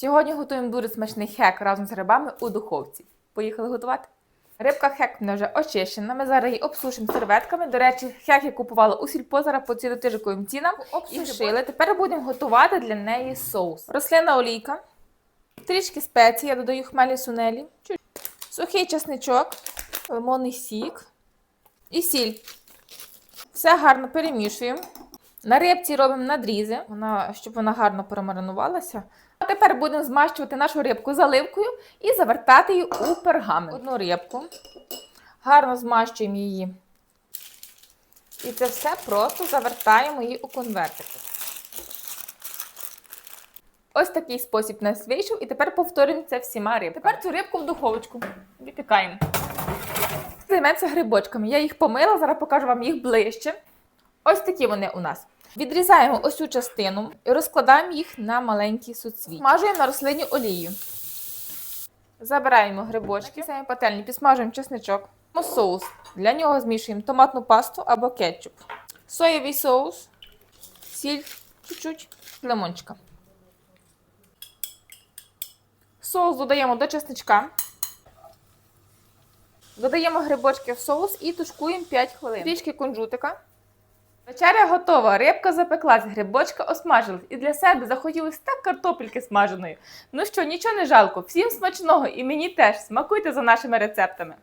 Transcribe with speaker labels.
Speaker 1: Сьогодні готуємо дуже смачний хек разом з грибами у духовці. Поїхали готувати. Рибка хек в мене вже очищена. Ми зараз її обсушимо серветками. До речі, хек я купувала у сільпо зараз по цілотижиковим цінам. І вшили. Тепер будемо готувати для неї соус. Рослинна олійка, трішки спеції, я додаю хмелі сунелі, сухий чесничок, лимонний сік і сіль. Все гарно перемішуємо. На рибці робимо надрізи, вона, щоб вона гарно промаринувалася. А тепер будемо змащувати нашу рибку заливкою і завертати її у пергамент. Одну рибку. Гарно змащуємо її. І це все просто завертаємо її у конвертики. Ось такий спосіб нас вийшов, і тепер повторюємо це всіма рибками. Тепер цю рибку в духовочку випікаємо. Займемося грибочками. Я їх помила, зараз покажу вам їх ближче. Ось такі вони у нас. Відрізаємо ось цю частину і розкладаємо їх на маленькі суцвіття. Смажуємо на рослинній олії. Забираємо грибочки, самі пательні, підсмажуємо чесничок. Соус. Для нього змішуємо томатну пасту або кетчуп. Соєвий соус, сіль, чуть-чуть, лимончика. Соус додаємо до чесничка. Додаємо грибочки в соус і тушкуємо 5 хвилин. Трішки кунжутика. Вечеря готова. Рибка запеклась, грибочка осмажилась. І для себе захотілося так картопельки смаженої. Ну що, нічого не жалко. Всім смачного і мені теж. Смакуйте за нашими рецептами.